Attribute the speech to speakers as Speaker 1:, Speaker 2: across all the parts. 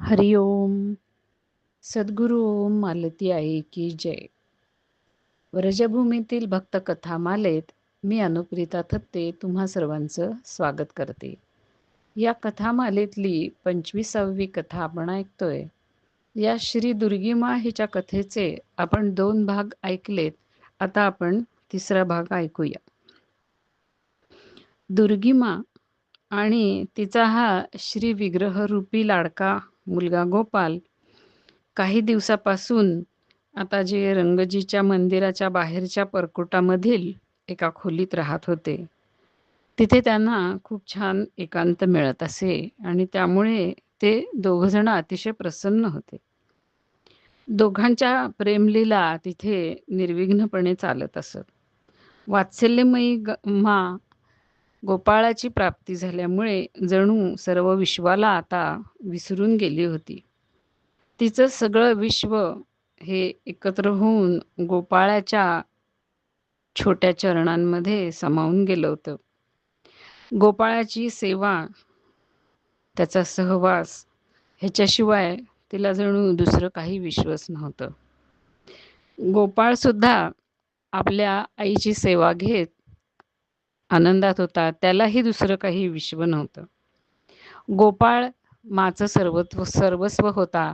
Speaker 1: हरि ओम. सद्गुरु ओम मालती आई की जय. व्रजभूमीतील भक्त कथामालेत मी अनुप्रिता थत्ते तुम्हा सर्वांचं स्वागत करते. या कथामालेतली पंचवीसावी कथा आपण ऐकतोय. या श्री दुर्गीमा हिच्या कथेचे आपण दोन भाग ऐकलेत. आता आपण तिसरा भाग ऐकूया. दुर्गीमा आणि तिचा हा श्री विग्रह रूपी लाडका मुलगा गोपाल. काही दिवसापासून आता जे रंगजीच्या मंदिराच्या बाहेरच्या परकुटामधील एका खोलीत राहत होते. तिथे त्यांना खूप छान एकांत मिळत असे आणि त्यामुळे ते दोघजण अतिशय प्रसन्न होते. दोघांच्या प्रेमलीला तिथे निर्विघ्नपणे चालत असत. वात्सल्यमयी ग मा गोपाळाची प्राप्ती झाल्यामुळे जणू सर्व विश्वाला आता विसरून गेली होती. तिचं सगळं विश्व हे एकत्र होऊन गोपाळाच्या छोट्या चरणांमध्ये समावून गेलं होतं. गोपाळाची सेवा त्याचा सहवास ह्याच्याशिवाय तिला जणू दुसरं काही विश्वास नव्हतं. गोपाळ सुद्धा आपल्या आईची सेवा घेत आनंदात होता त्यालाही दुसरं काही विश्व नव्हतं. गोपाळ माचं सर्वत्व सर्वस्व होता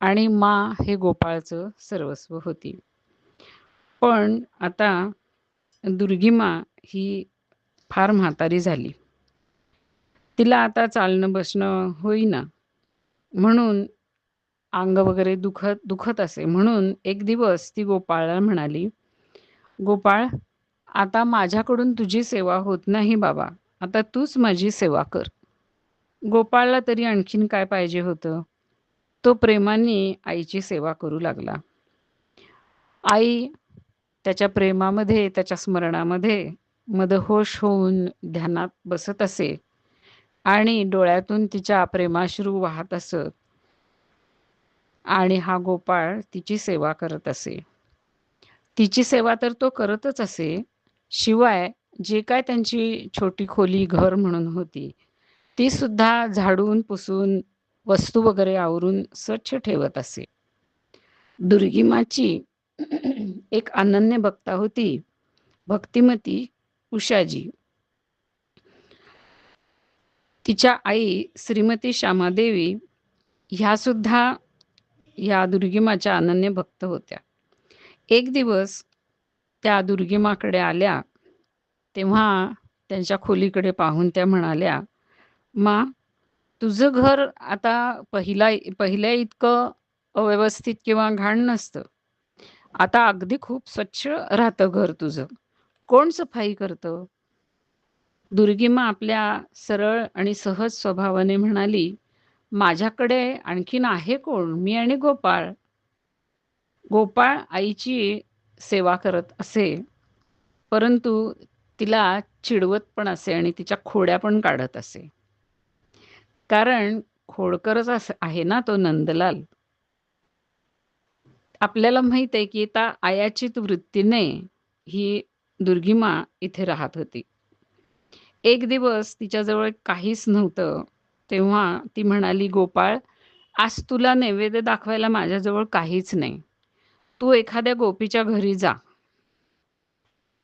Speaker 1: आणि मा हे गोपाळचं सर्वस्व होती. पण आता दुर्गिमा ही फार म्हातारी झाली. तिला आता चालणं बसणं होईना. म्हणून अंग वगैरे दुखत दुखत असे. म्हणून एक दिवस ती गोपाळला म्हणाली गोपाळ आता माझ्याकडून तुझी सेवा होत नाही बाबा. आता तूच माझी सेवा कर. गोपाळला तरी आणखीन काय पाहिजे होतं? तो प्रेमाने आईची सेवा करू लागला. आई त्याच्या प्रेमामध्ये त्याच्या स्मरणामध्ये मदहोश होऊन ध्यानात बसत असे आणि डोळ्यातून तिच्या प्रेमाश्रू वाहत असत आणि हा गोपाळ तिची सेवा करत असे. तिची सेवा तर तो करतच असे शिवाय जे काय त्यांची छोटी खोली घर म्हणून होती ती सुद्धा झाडून पुसून वस्तू वगैरे आवरून स्वच्छ ठेवत असे. दुर्गिमाची एक अनन्य भक्ता होती भक्तिमती उषाजी. तिच्या आई श्रीमती श्यामादेवी ह्या सुद्धा या दुर्गिमाच्या अनन्य भक्त होत्या. एक दिवस त्या दुर्गिमाकडे आल्या. तेव्हा त्यांच्या खोलीकडे पाहून त्या म्हणाल्या मा तुझं घर आता पहिला पहिल्या इतकं अव्यवस्थित किंवा घाण नसतं. आता अगदी खूप स्वच्छ राहतं घर तुझं. कोण सफाई करतं? दुर्गिमा आपल्या सरळ आणि सहज स्वभावाने म्हणाली माझ्याकडे आणखीन आहे कोण? मी आणि गोपाळ. गोपाळ आईची सेवा करत असे परंतु तिला चिडवत पण असे आणि तिच्या खोड्या पण काढत असे. कारण खोडकरच आहे ना तो नंदलाल? आपल्याला माहीत आहे की आता आयाचित वृत्तीने ही दुर्गिमा इथे राहत होती. एक दिवस तिच्याजवळ काहीच नव्हतं तेव्हा ती म्हणाली गोपाळ आज तुला नैवेद्य दाखवायला माझ्याजवळ काहीच नाही. तू एखाद्या गोपीच्या घरी जा.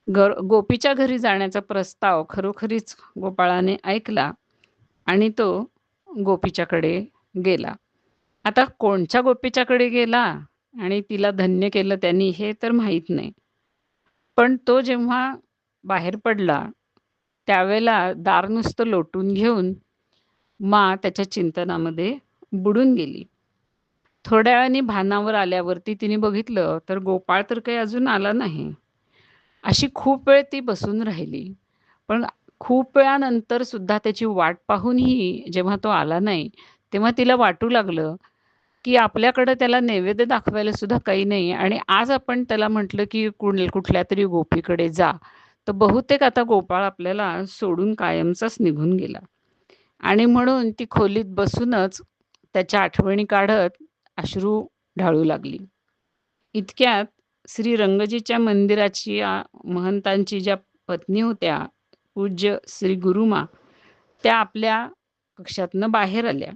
Speaker 1: गर गोपीच्या घरी जाण्याचा प्रस्ताव खरोखरीच गोपाळाने ऐकला आणि तो गोपीच्याकडे गेला. आता कोणच्या गोपीच्याकडे गेला आणि तिला धन्य केलं त्यांनी हे तर माहीत नाही. पण तो जेव्हा बाहेर पडला त्यावेळेला दार नुसतं लोटून घेऊन मा त्याच्या चिंतनामध्ये बुडून गेली. थोड्या वेळाने भानावर आल्यावरती तिने बघितलं तर गोपाळ तर काही अजून आला नाही. अशी खूप वेळ ती बसून राहिली. पण खूप वेळानंतर सुद्धा त्याची वाट पाहूनही जेव्हा तो आला नाही तेव्हा तिला वाटू लागलं की आपल्याकडं त्याला नैवेद्य दाखवायला सुद्धा काही नाही आणि आज आपण त्याला म्हटलं की कुण कुठल्या तरी गोपीकडे जा. तर बहुतेक आता गोपाळ आपल्याला सोडून कायमचाच निघून गेला. आणि म्हणून ती खोलीत बसूनच त्याच्या आठवणी काढत अश्रू ढाळू लागली इतक्यात श्री रंगजीच्या मंदिराची महंतांची ज्या पत्नी होत्या पूज्य श्री गुरुमा त्या आपल्या कक्षातनं बाहेर आल्या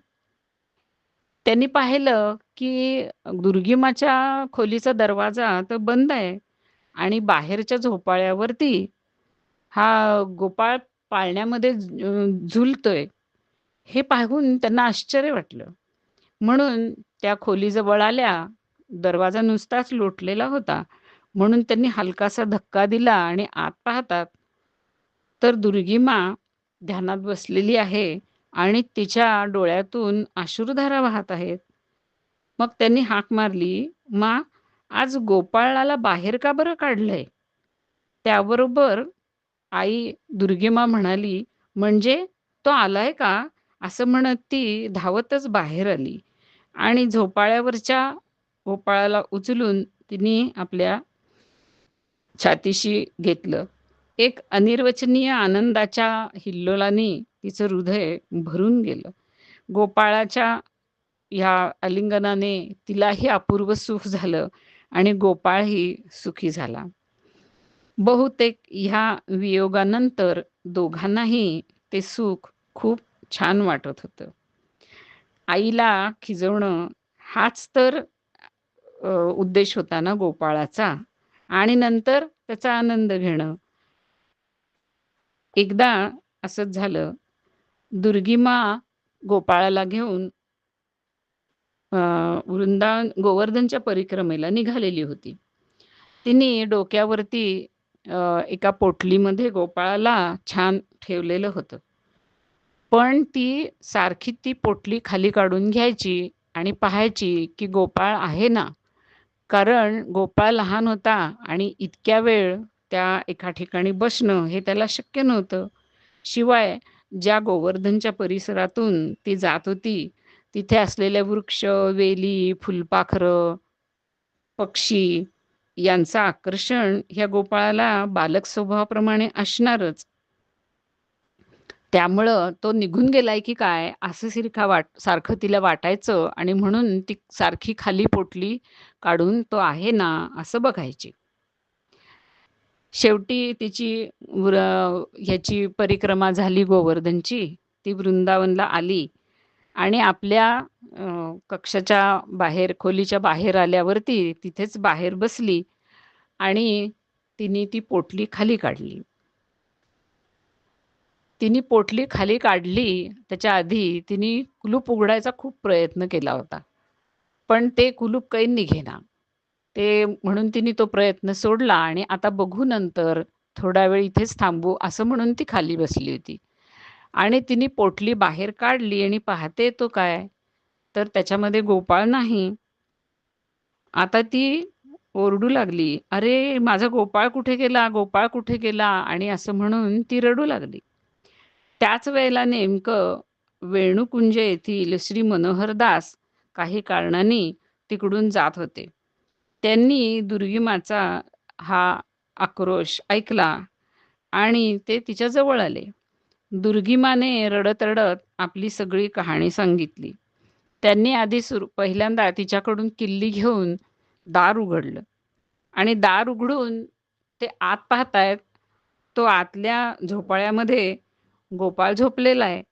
Speaker 1: त्यांनी पाहिलं, की दुर्गिमाच्या खोलीचा दरवाजा तर बंद आहे आणि बाहेरच्या झोपाळ्यावरती हा गोपाळ पाळण्यामध्ये झुलतोय. हे पाहून त्यांना आश्चर्य वाटलं. म्हणून त्या खोलीजवळ आल्या. दरवाजा नुसताच लोटलेला होता. म्हणून त्यांनी हलकासा धक्का दिला आणि आत पाहतात तर दुर्गिमा ध्यानात बसलेली आहे आणि तिच्या डोळ्यातून अश्रुधारा वाहत आहेत. मग त्यांनी हाक मारली, "मा, आज गोपाळाला बाहेर का बरं काढलंय?" त्याबरोबर आई दुर्गिमा म्हणाली, "म्हणजे तो आलाय का?" असं म्हणत ती धावतच बाहेर आली आणि झोपाळ्यावरच्या गोपाळाला उचलून तिने आपल्या छातीशी घेतलं. एक अनिर्वचनीय आनंदाच्या हिल्लोलाने तिचं हृदय भरून गेलं. गोपाळाच्या ह्या आलिंगनाने तिलाही अपूर्व सुख झालं आणि गोपाळही सुखी झाला. बहुतेक ह्या वियोगानंतर दोघांनाही ते सुख खूप छान वाटत होतं. आईला खिजवणं हाच तर उद्देश होता ना गोपाळाचा आणि नंतर त्याचा आनंद घेणं. एकदा असंच झालं. दुर्गिमा गोपाळाला घेऊन वृंदावन गोवर्धनच्या परिक्रमेला निघालेली होती. तिने डोक्यावरती एका पोटलीमध्ये गोपाळाला छान ठेवलेलं होतं. पण ती सारखी ती पोटली खाली काढून घ्यायची आणि पाहायची, की गोपाळ आहे ना? कारण गोपाळ लहान होता आणि इतक्या वेळ त्या एका ठिकाणी बसणं हे त्याला शक्य नव्हतं. शिवाय ज्या गोवर्धनच्या परिसरातून ती जात होती, तिथे असलेले वृक्ष, वेली, फुलपाखरं, पक्षी यांचं आकर्षण ह्या गोपाळाला बालक स्वभावाप्रमाणे असणारच. त्यामुळं तो निघून गेलाय की काय असं सिरखा वाट सारखं तिला वाटायचं आणि म्हणून ती सारखी खाली पोटली काढून तो आहे ना असं बघायची. शेवटी तिची ह्याची परिक्रमा झाली गोवर्धनची. ती वृंदावनला आली आणि आपल्या कक्षाच्या बाहेर खोलीच्या बाहेर आल्यावरती तिथेच बाहेर बसली आणि तिने ती पोटली खाली काढली. तिने पोटली खाली काढली त्याच्या आधी तिने कुलूप उघडायचा खूप प्रयत्न केला होता. पण ते कुलूप काही निघेना. ते म्हणून तिने तो प्रयत्न सोडला आणि आता बघू नंतर, थोडा वेळ इथेच थांबू असं म्हणून ती खाली बसली होती. आणि तिने पोटली बाहेर काढली आणि पाहते तो काय, तर त्याच्यामध्ये गोपाळ नाही. आता ती ओरडू लागली, "अरे, माझा गोपाळ कुठे गेला? गोपाळ कुठे गेला?" आणि असं म्हणून ती रडू लागली. त्याच वेळेला नेमकं वेणुकुंज येथील श्री मनोहरदास काही कारणाने तिकडून जात होते. त्यांनी दुर्गिमाचा हा आक्रोश ऐकला आणि ते तिच्या जवळ आले. दुर्गिमाने रडत-रडत आपली सगळी कहाणी सांगितली. त्यांनी आधी सुरू पहिल्यांदा तिच्याकडून किल्ली घेऊन दार उघडलं आणि दार उघडून ते आत पाहतायत, तो आतल्या झोपाळ्यामध्ये गोपाळ झोपलेला आहे.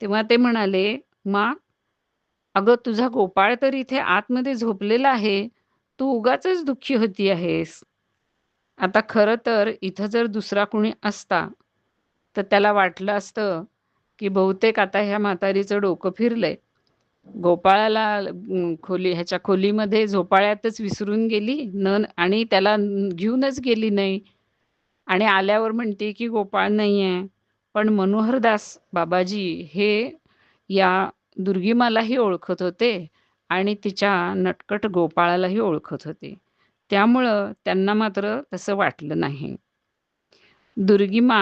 Speaker 1: तेव्हा ते म्हणाले, "मा, अगं तुझा गोपाळ तर इथे आतमध्ये झोपलेला आहे. तू उगाचच दुःखी होती आहेस." आता खरं तर इथं जर दुसरा कुणी असता, तर त्याला वाटलं असतं, की बहुतेक आता ह्या म्हातारीचं डोकं फिरलंय. गोपाळाला खोली ह्याच्या खोलीमध्ये झोपाळ्यातच विसरून गेली न आणि त्याला घेऊनच गेली नाही आणि आल्यावर म्हणते, की गोपाळ नाहीये. पण मनोहरदास बाबाजी हे या दुर्गिमालाही ओळखत होते आणि तिच्या नटकट गोपाळालाही ओळखत होते. त्यामुळं त्यांना मात्र तसं वाटलं नाही. दुर्गिमा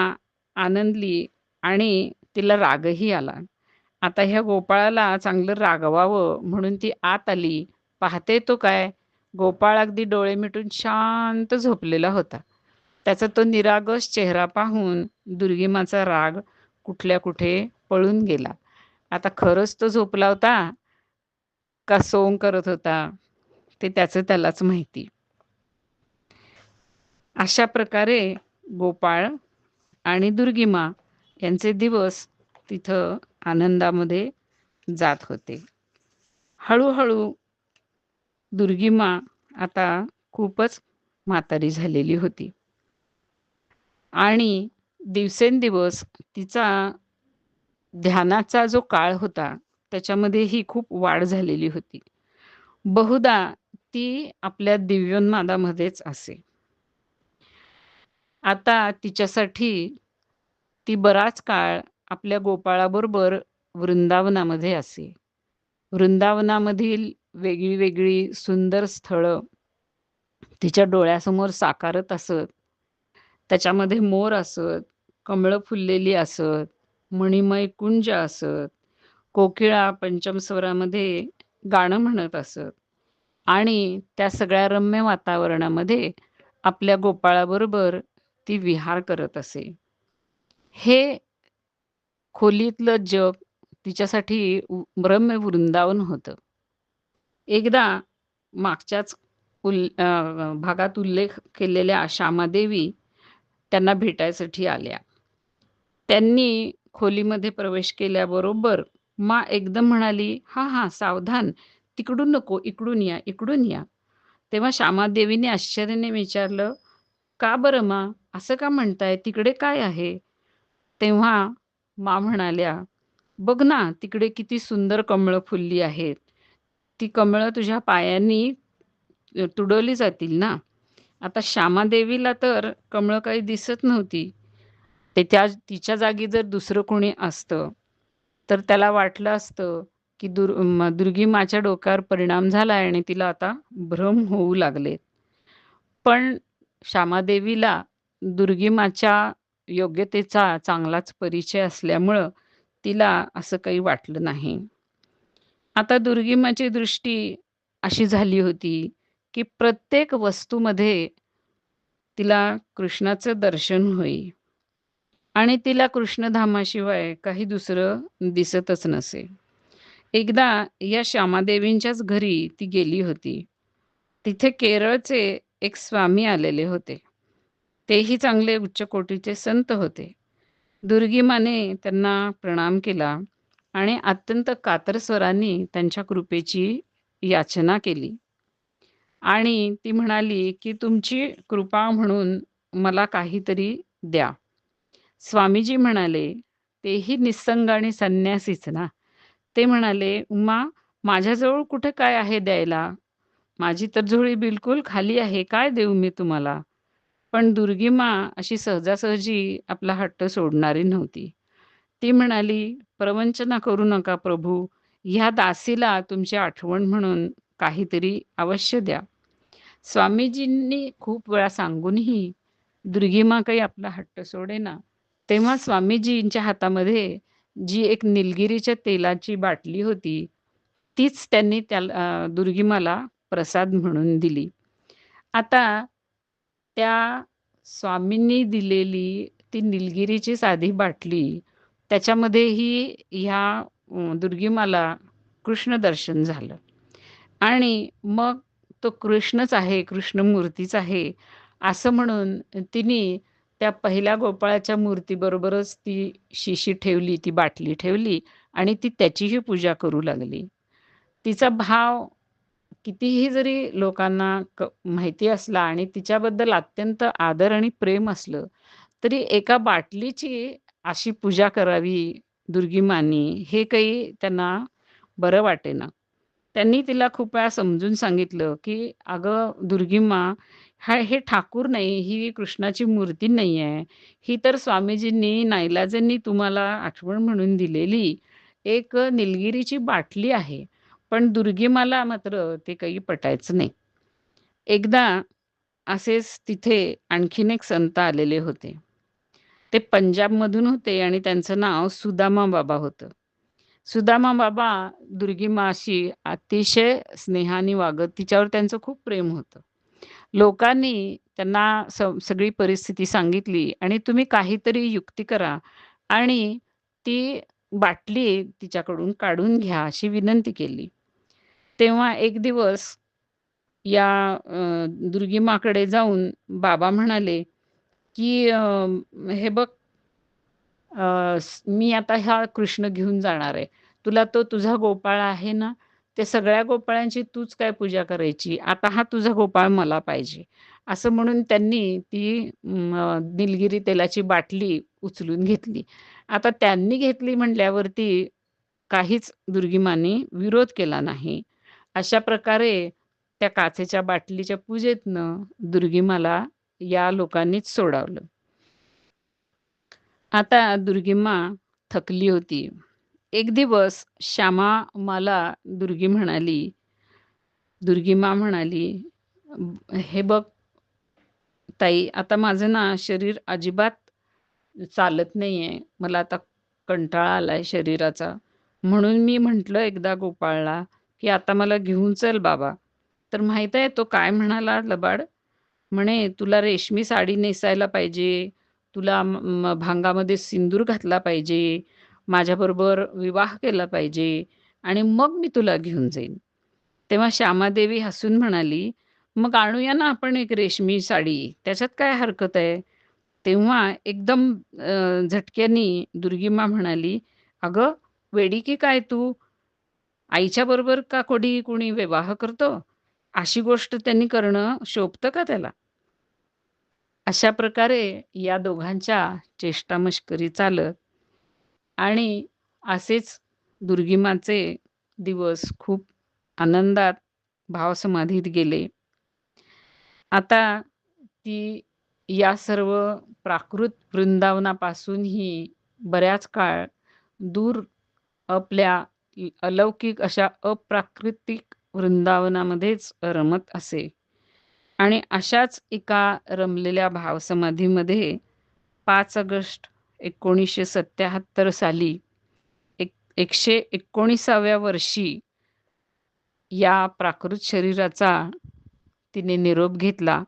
Speaker 1: आनंदली आणि तिला रागही आला. आता ह्या गोपाळाला चांगलं रागवावं म्हणून ती आत आली. पाहते तो काय, गोपाळ अगदी डोळे मिटून शांत झोपलेला होता. त्याचा तो निरागस चेहरा पाहून दुर्गिमाचा राग कुठल्या कुठे पळून गेला. आता खरंच तो झोपला होता का सोंग करत होता, ते त्याचं त्यालाच माहिती. अशा प्रकारे गोपाळ आणि दुर्गिमा यांचे दिवस तिथं आनंदामध्ये जात होते. हळूहळू दुर्गिमा आता खूपच म्हातारी झालेली होती. आणि दिवसेंदिवस तिचा ध्यानाचा जो काळ होता, त्याच्यामध्ये ही खूप वाढ झालेली होती. बहुधा ती आपल्या दिव्योन्मादामध्येच असे. आता तिच्यासाठी ती बराच काळ आपल्या गोपाळाबरोबर वृंदावनामध्ये असे. वृंदावनामधील वेगळी-वेगळी सुंदर स्थळं तिच्या डोळ्यासमोर साकारत असत. त्याच्यामध्ये मोर असत, कमळं फुललेली असत, मणिमय कुंज असत, कोकिळा पंचमस्वरामध्ये गाणं म्हणत असत आणि त्या सगळ्या रम्य वातावरणामध्ये आपल्या गोपाळाबरोबर ती विहार करत असे. हे खोलीतलं जग तिच्यासाठी रम्य वृंदावन होतं. एकदा मागच्याच उल भागात उल्लेख केलेल्या श्यामादेवी त्यांना भेटायसाठी आल्या. त्यांनी खोलीमध्ये प्रवेश केल्याबरोबर मा एकदम म्हणाली, हा हा सावधान, तिकडून नको, इकडून या, इकडून या." तेव्हा श्यामादेवीने आश्चर्याने विचारलं, "का बरं मा? असं का म्हणताय? तिकडे काय आहे?" तेव्हा मा म्हणाल्या, "बघ ना, तिकडे किती सुंदर कमळं फुलली आहेत. ती कमळं तुझ्या पायांनी तुडवली जातील ना." आता श्यामादेवीला तर कमळं काही दिसत नव्हती. ते त्या तिच्या जागी जर दुसरं कोणी असतं, तर त्याला वाटलं असतं, की दुर दुर्गी माच्या डोक्यावर परिणाम झालाय आणि तिला आता भ्रम होऊ लागलेत. पण श्यामादेवीला दुर्गीमाच्या योग्यतेचा चांगलाच परिचय असल्यामुळं तिला असं काही वाटलं नाही. आता दुर्गिमाची दृष्टी अशी झाली होती, की प्रत्येक वस्तूमध्ये तिला कृष्णाचं दर्शन होई आणि तिला कृष्णधामाशिवाय काही दुसरं दिसतच नसे. एकदा या श्यामादेवींच्याच घरी ती गेली होती. तिथे केरळचे एक स्वामी आलेले होते. तेही चांगले उच्च कोटीचे संत होते. दुर्गीमाने त्यांना प्रणाम केला आणि अत्यंत कातर स्वरांनी त्यांच्या कृपेची याचना केली. आणि ती म्हणाली, की "तुमची कृपा म्हणून मला काहीतरी द्या." स्वामीजी म्हणाले, "तेही निस्संग आणि संन्यासीच ना." ते म्हणाले, "उमा, माझ्याजवळ कुठे काय आहे द्यायला? माझी तर झोळी बिलकुल खाली आहे. काय देऊ मी तुम्हाला?" पण दुर्गीमा अशी सहजासहजी आपला हट्ट सोडणारी नव्हती. ती म्हणाली, "प्रवंचना करू नका प्रभू. ह्या दासीला तुमची आठवण म्हणून काहीतरी अवश्य द्या." स्वामीजींनी खूप वेळा सांगूनही दुर्गीमा काही आपला हट्ट सोडेना. तेव्हा स्वामीजींच्या हातामध्ये जी एक निलगिरीच्या तेलाची बाटली होती, तीच त्यांनी त्याला दुर्गिमाला दुर्गीमाला प्रसाद म्हणून दिली. आता त्या स्वामींनी दिलेली ती निलगिरीची साधी बाटली, त्याच्यामध्येही ह्या दुर्गिमाला कृष्ण कृष्णदर्शन झालं आणि मग तो कृष्णच आहे, कृष्णमूर्तीच आहे, असं म्हणून तिने त्या पहिल्या गोपाळाच्या मूर्तीबरोबरच ती शिशी ठेवली, ती बाटली ठेवली आणि ती त्याचीही पूजा करू लागली. तिचा भाव कितीही जरी लोकांना क माहिती असला आणि तिच्याबद्दल अत्यंत आदर आणि प्रेम असलं, तरी एका बाटलीची अशी पूजा करावी दुर्गीमानी, हे काही त्यांना बरं वाटेना. त्यांनी तिला खूप वेळा समजून सांगितलं, की "अगं दुर्गिमा हा हे ठाकूर नाही, ही कृष्णाची मूर्ती नाही आहे. ही तर स्वामीजींनी नाईलाजांनी तुम्हाला आठवण म्हणून दिलेली एक निलगिरीची बाटली आहे." पण दुर्गिमाला मात्र ते काही पटायचं नाही. एकदा असेच तिथे आणखीन एक संत आलेले होते. ते पंजाबमधून होते आणि त्यांचं नाव सुदामा बाबा होतं. सुदामा बाबा दुर्गीमाशी अतिशय स्नेहाने वागत, तिच्यावर त्यांचं खूप प्रेम होतं. लोकांनी त्यांना सगळी परिस्थिती सांगितली आणि तुम्ही काहीतरी युक्ती करा आणि ती बाटली तिच्याकडून काढून घ्या, अशी विनंती केली. तेव्हा एक दिवस या दुर्गिमाकडे जाऊन बाबा म्हणाले, की "हे बघ मी आता हा कृष्ण घेऊन जाणार आहे. तुला तो तुझा गोपाळ आहे ना, ते सगळ्या गोपाळांची तूच काय पूजा करायची? आता हा तुझा गोपाळ मला पाहिजे." असं म्हणून त्यांनी ती निलगिरी तेलाची बाटली उचलून घेतली. आता त्यांनी घेतली म्हटल्यावरती काहीच दुर्गीमानी विरोध केला नाही. अशा प्रकारे त्या काचेच्या बाटलीच्या पूजेतनं दुर्गिमाला या लोकांनीच सोडावलं आता दुर्गीमा थकली होती. एक दिवस श्यामा मला दुर्गी म्हणाली दुर्गीमा म्हणाली, "हे बघ ताई, आता माझं ना शरीर अजिबात चालत नाहीये. मला आता कंटाळा आलाय शरीराचा. म्हणून मी म्हंटल एकदा गोपाळला, की आता मला घेऊन चल बाबा." तर माहीत आहे तो काय म्हणाला लबाड? म्हणे, "तुला रेशमी साडी नेसायला पाहिजे, तुला भांगामध्ये सिंदूर घातला पाहिजे, माझ्याबरोबर विवाह केला पाहिजे आणि मग मी तुला घेऊन जाईन." तेव्हा श्यामादेवी हसून म्हणाली, "मग आणूया ना आपण एक रेशमी साडी, त्याच्यात काय हरकत आहे?" तेव्हा एकदम झटक्यानी दुर्गीमा म्हणाली, "अगं, वेडी की काय तू? आईच्या बरोबर का कोणी कुणी विवाह करतो? अशी गोष्ट त्यांनी करणं शोभतं का त्याला?" अशा प्रकारे या दोघांच्या चेष्टामश्करी चालत आणि असेच दुर्गिमाचे दिवस खूप आनंदात, भावसमाधीत गेले. आता ती या सर्व प्राकृत वृंदावनापासूनही बऱ्याच काळ दूर आपल्या अलौकिक अशा अप्राकृतिक वृंदावनामध्येच रमत असे. आणि अशाच एका रमलेल्या भावसमाधीमध्ये पाच ऑगस्ट 1977 साली एक 119व्या वर्षी या प्राकृत शरीराचा तिने निरोप घेतला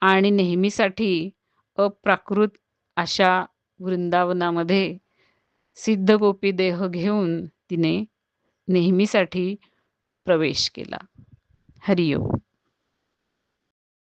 Speaker 1: आणि नेहमीसाठी अप्राकृत अशा वृंदावनामध्ये सिद्धगोपी देह घेऊन तिने नेहमीसाठी प्रवेश केला. हरिओम.